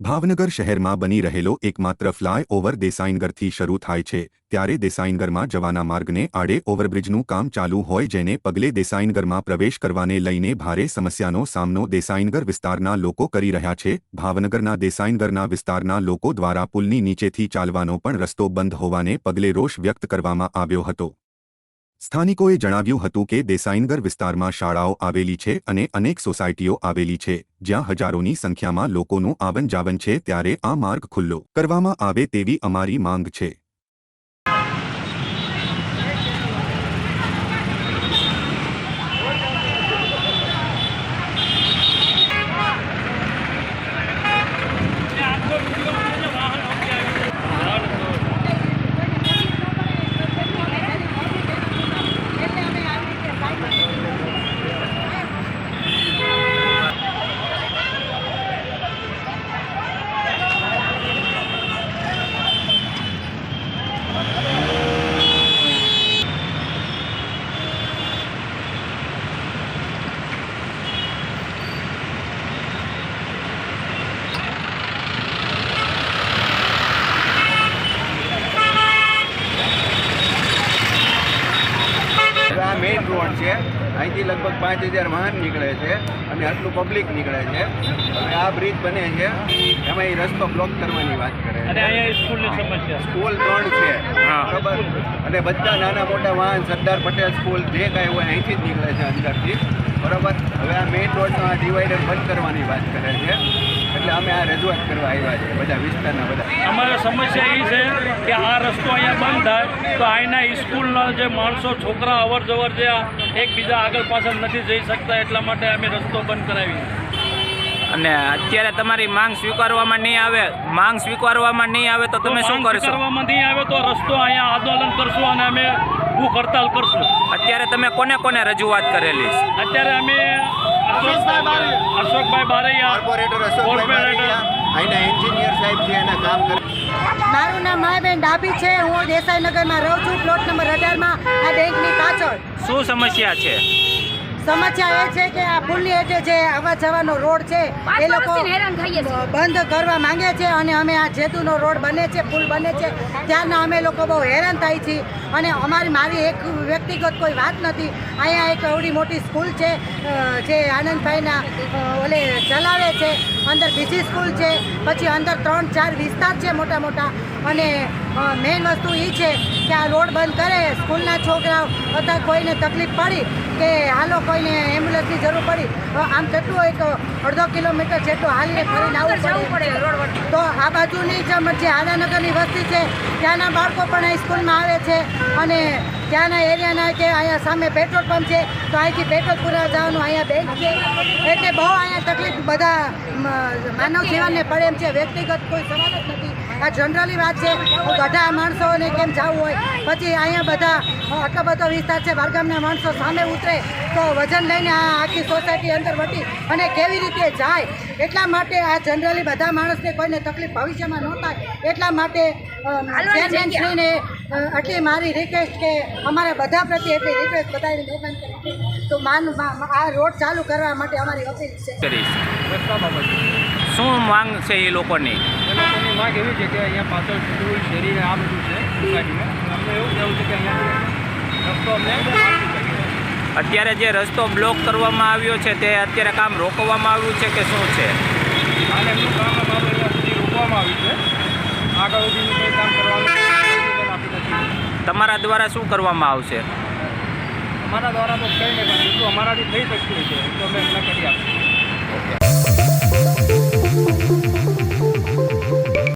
ભાવનગર શહેરમાં બની રહેલો એકમાત્ર ફ્લાયઓવર દેસાઈનગરથી શરૂ થાય છે, ત્યારે દેસાઈનગરમાં જવાના માર્ગને આડે ઓવરબ્રિજનું કામ ચાલુ હોય જેને પગલે દેસાઈનગરમાં પ્રવેશ કરવાને લઈને ભારે સમસ્યાનો સામનો દેસાઈનગર વિસ્તારના લોકો કરી રહ્યા છે. ભાવનગરના દેસાઈનગરના વિસ્તારના લોકો દ્વારા પુલની નીચેથી ચાલવાનો પણ રસ્તો બંધ હોવાને પગલે રોષ વ્યક્ત કરવામાં આવ્યો હતો. સ્થાનિકોએ જણાવ્યું હતું કે દેસાઈનગર વિસ્તારમાં શાળાઓ આવેલી છે અને અનેક સોસાયટીઓ આવેલી છે, જ્યાં હજારોની સંખ્યામાં લોકોનું આવન જાવન છે ત્યારે આ માર્ગ ખુલ્લો કરવામાં આવે તેવી અમારી માંગ છે. આ મેઇન રોડ છે. અહીંથી લગભગ પાંચ હજાર વાહન નીકળે છે અને આટલું પબ્લિક નીકળે છે. હવે આ બ્રિજ બને છે. એમાં એ રસ્તો બ્લોક કરવાની વાત કરે અને છે અહીંયા સ્કૂલ ત્રણ છે. હા. બરોબર અને બધા નાના મોટા વાહન સરદાર પટેલ સ્કૂલ જે કાંઈ હોય અહીંથી જ નીકળે છે અંદરથી. બરોબર? હવે આ મેઇન રોડનો આ ડિવાઈડર બંધ કરવાની વાત કરે છે. એટલે અમે આ રજૂઆત કરવા આવ્યા છે બધા વિસ્તારના બધા. અમારે સમસ્યા એ છે કે આ રસ્તો અહીંયા બંધ થાય તો અહીંના સ્કૂલના જે માણસો છોકરા અવર જવર જે એકબીજા આગળ પાછળ નથી જઈ શકતા એટલા માટે અમે રસ્તો બંધ કરાવી અને અત્યારે તમારી માંગ સ્વીકારવામાં નહીં આવે માંગ સ્વીકારવામાં નહીં આવે તો તમે શું કરશો? સ્વીકારવામાં નહીં આવે તો રસ્તો અહીંયા આંદોલન કરશું અને અમે ભૂખ હડતાલ કરશું. અત્યારે તમે કોને કોને રજૂઆત કરેલી અત્યારે અમે અશોકભાઈ બારૈયા. કોર્પોરેટર એન્જિનિયર સાહેબ છે એના કામ કરે. મારું નામ માયાબેન ડાભી છે. હું દેસાઈનગરમાં રહું છું પ્લોટ નંબર અઢારમાં આ બેંકની પાછળ. શું સમસ્યા છે? સમસ્યા એ છે કે આ પુલની એટલે જે આવવા જવાનો રોડ છે એ લોકો બંધ કરવા માંગે છે અને અમે આ જેતુનો રોડ બને છે પુલ બને છે. ત્યારના અમે લોકો બહુ હેરાન થાય છીએ. અને અમારી મારી એક વ્યક્તિગત કોઈ વાત નથી. અહીંયા એક એવડી મોટી સ્કૂલ છે જે આનંદભાઈના ઓલે ચલાવે છે. અંદર બીજી સ્કૂલ છે પછી અંદર ત્રણ ચાર વિસ્તાર છે મોટા મોટા. અને મેઇન વસ્તુ એ છે કે આ રોડ બંધ કરે સ્કૂલના છોકરાઓ અથવા કોઈને તકલીફ પડી કે હાલો કોઈને એમ્બ્યુલન્સની જરૂર પડી. આમ કેટલું એક અડધો કિલોમીટર જેટલું હાલીને ફરીને આવવું પડે. રોડ તો આ બાજુની જે જે આદાનગરની વસ્તી છે ત્યાંના બાળકો પણ અહીં સ્કૂલમાં આવે છે. અને ત્યાંના એરિયાના કે અહીંયા સામે પેટ્રોલ પંપ છે તો અહીંથી પેટ્રોલ પુરા જવાનું અહીંયા બેંક છે. એટલે બહુ અહીંયા તકલીફ બધા માનવ જીવનને પડે એમ છે. વ્યક્તિગત કોઈ સવાલ જ નથી. આ જનરલી વાત છે ગઢા માણસોને કેમ જવું હોય? પછી અહીંયા બધા આટલો બધો વિસ્તાર છે બારગામના માણસો સામે ઉતરે તો વજન લઈને આ આખી સોસાયટી અંદર વટી અને કેવી રીતે જાય? એટલા માટે આ જનરલી બધા માણસને કોઈને તકલીફ ભવિષ્યમાં ન થાય. એટલા માટે ચેરમેનશ્રીને અ, આટલી મારી રિક્વેસ્ટ કે અમારા બધા પ્રત્યે એટલી રિક્વેસ્ટ બધાની મહેરબાની કરી તો માન આ રોડ ચાલુ કરવા માટે અમારી અપીલ છે. શું માંગ છે એ લોકોની? એ લોકોની માંગ એવી છે કે અહીંયા પાછળ સ્કૂલ શેરી આ બધું છે અમને એવું કહેવું છે કે અહીંયા રસ્તો અમને અત્યારે જે રસ્તો બ્લોક કરવામાં આવ્યો છે તે અત્યારે કામ રોકવામાં આવ્યું છે કે શું છે? હાલ એમનું કામ અમારું અહીંયા સુધી રોકવામાં આવ્યું છે. આગળ સુધીનું તમારા દ્વારા શું કરવામાં આવશે? અમારા દ્વારા તો કંઈ નહીં પણ અમારાથી થઈ શકતું છે તો અમે એમને કરી આપીશું. ઓકે.